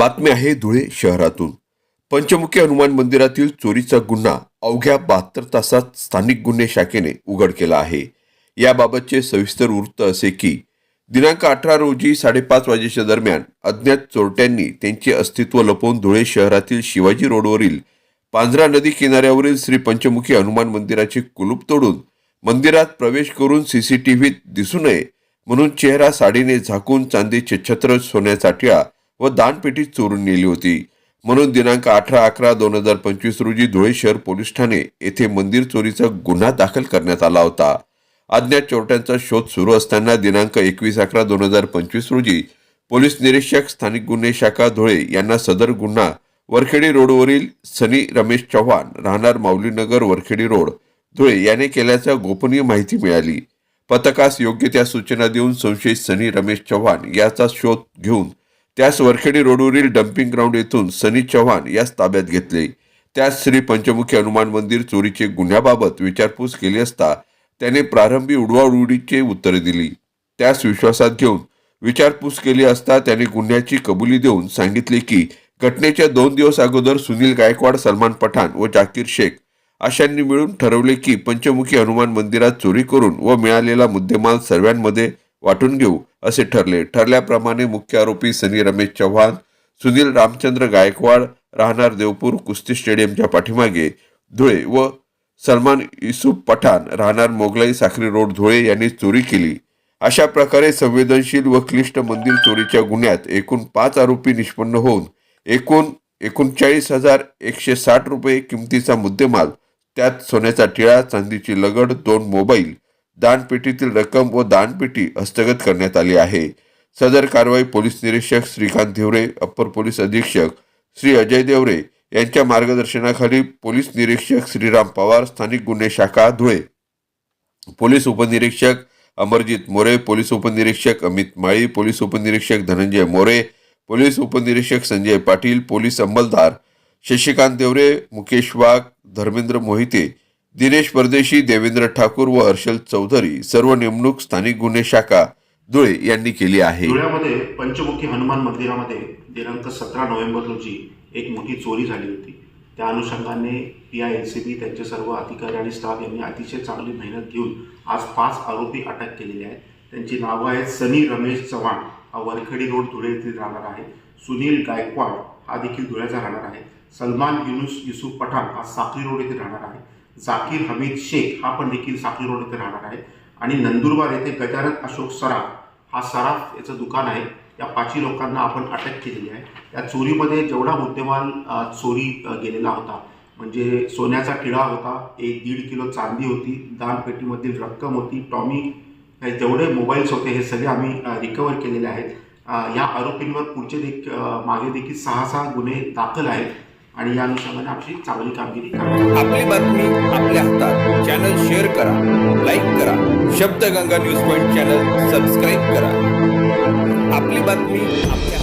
बातमी आहे धुळे शहरातून. पंचमुखी हनुमान मंदिरातील चोरीचा गुन्हा अवघ्या बहात्तर तासात स्थानिक गुन्हे शाखेने उघड केला आहे. याबाबतचे सविस्तर वृत्त असे की दिनांक अठरा रोजी साडेपाच वाजेच्या दरम्यान अज्ञात चोरट्यांनी त्यांचे अस्तित्व लपवून धुळे शहरातील शिवाजी रोडवरील पांझरा नदी किनाऱ्यावरील श्री पंचमुखी हनुमान मंदिराचे कुलूप तोडून मंदिरात प्रवेश करून सी सी टी व्हीत दिसू नये म्हणून चेहरा साडीने झाकून चांदीचे छत्र सोन्याचा टिळा व दानपेटी चोरून नेली होती. म्हणून दिनांक अठरा अकरा दोन हजार पंचवीस रोजी धुळे शहर पोलीस ठाणे येथे मंदिर चोरीचा गुन्हा दाखल करण्यात आला होता. अज्ञात चोरट्यांचा शोध सुरू असताना दिनांक एकवीस अकरा दोन हजार पंचवीस रोजी पोलीस निरीक्षक स्थानिक गुन्हे शाखा धुळे यांना सदर गुन्हा वरखेडी रोडवरील सनी रमेश चव्हाण राहणार माऊलीनगर वरखेडी रोड धुळे याने केल्याच्या गोपनीय माहिती मिळाली. पथकास योग्य त्या सूचना देऊन संशयित सनी रमेश चव्हाण याचा शोध घेऊन त्यास वरखेडी रोडवरील डम्पिंग ग्राउंड येथून सनी चव्हाण यास ताब्यात घेतले. त्यास श्री पंचमुखी हनुमान मंदिर चोरीचे गुन्ह्याबाबत विचारपूस केली असता त्याने प्रारंभी उडवाउडीचे उत्तरे दिली. त्यास विश्वासात घेऊन विचारपूस केली असता त्याने गुन्ह्याची कबुली देऊन सांगितले की घटनेच्या दोन दिवस अगोदर सुनील गायकवाड सलमान पठाण व जाकीर शेख अशांनी मिळून ठरवले की पंचमुखी हनुमान मंदिरात चोरी करून व मिळालेला मुद्देमाल सर्वांमध्ये वाटून घेऊ असे ठरले. ठरल्याप्रमाणे मुख्य आरोपी सनी रमेश चव्हाण सुनील रामचंद्र गायकवाड राहणार देवपूर कुस्ती स्टेडियमच्या पाठीमागे धुळे व सलमान युसुफ पठाण राहणार मोगलाई साखरी रोड धुळे यांनी चोरी केली. अशा प्रकारे संवेदनशील व क्लिष्ट मंदिर चोरीच्या गुन्ह्यात एकूण पाच आरोपी निष्पन्न होऊन एकूण एकोणचाळीस हजार एकशे साठ रुपये किमतीचा मुद्देमाल त्यात सोन्याचा टिळा चांदीची लगड दोन मोबाईल दानपेटीतील रक्कम व दानपेटी हस्तगत करण्यात आली आहे. सदर कारवाई पोलीस निरीक्षक श्रीकांत देवरे अप्पर पोलीस अधीक्षक श्री अजय देवरे यांच्या मार्गदर्शनाखाली पोलीस निरीक्षक श्रीराम पवार स्थानिक गुन्हे शाखा धुळे. पोलीस उपनिरीक्षक अमरजित मोरे पोलीस उपनिरीक्षक अमित माळी पोलीस उपनिरीक्षक धनंजय मोरे पोलीस उपनिरीक्षक संजय पाटील पोलीस अंमलदार शशिकांत देवरे मुकेश वाघ धर्मेंद्र मोहिते दिनेश परदेशी देवेंद्र ठाकूर व हर्षल चौधरी सर्व नेमणूक स्थानिक गुन्हे शाखा धुळे यांनी केली आहे. धुळ्यामध्ये पंचमुखी हनुमान मंदिरामध्ये दिनांक सतरा नोव्हेंबर रोजी एक मोठी चोरी झाली होती. त्या अनुषंगाने P I N C B त्यांचे सर्व अधिकारी आणि स्टाफ यांनी अतिशय चांगली मेहनत घेऊन आज पाच आरोपी अटक केलेले आहेत. त्यांची नावं आहेत सनी रमेश चव्हाण हा वरखेडी रोड धुळे येथील राहणार आहे. सुनील गायकवाड हा देखील धुळ्याचा राहणार आहे. सलमान युनुस युसुफ पठाण हा साखरी रोड येथे राहणार आहे. जाकीर हमीद शेख हा पण देखील साखळी रोड इथे राहणार आहे. आणि नंदुरबार येथे गजानन अशोक सराफ हा सराफ याचं दुकान आहे. या पाचही लोकांना आपण अटक केलेली आहे. या चोरीमध्ये जेवढा मुद्देमाल चोरी गेलेला होता म्हणजे सोन्याचा टिळा होता एक दीड किलो चांदी होती दानपेटीमधील रक्कम होती टॉमी हे जेवढे मोबाईल्स होते हे सगळे आम्ही रिकवर केलेले आहेत. या आरोपींवर पुढचे देख मागे देखील सहा सहा गुन्हे दाखल आहेत. आणि या अनुषंगाने आमची चांगली कामगिरी आपली बातमी आपल्या हातात. चॅनल शेअर करा लाईक करा. Shabdganga news point channel subscribe करा. आपली बातमी आपल्या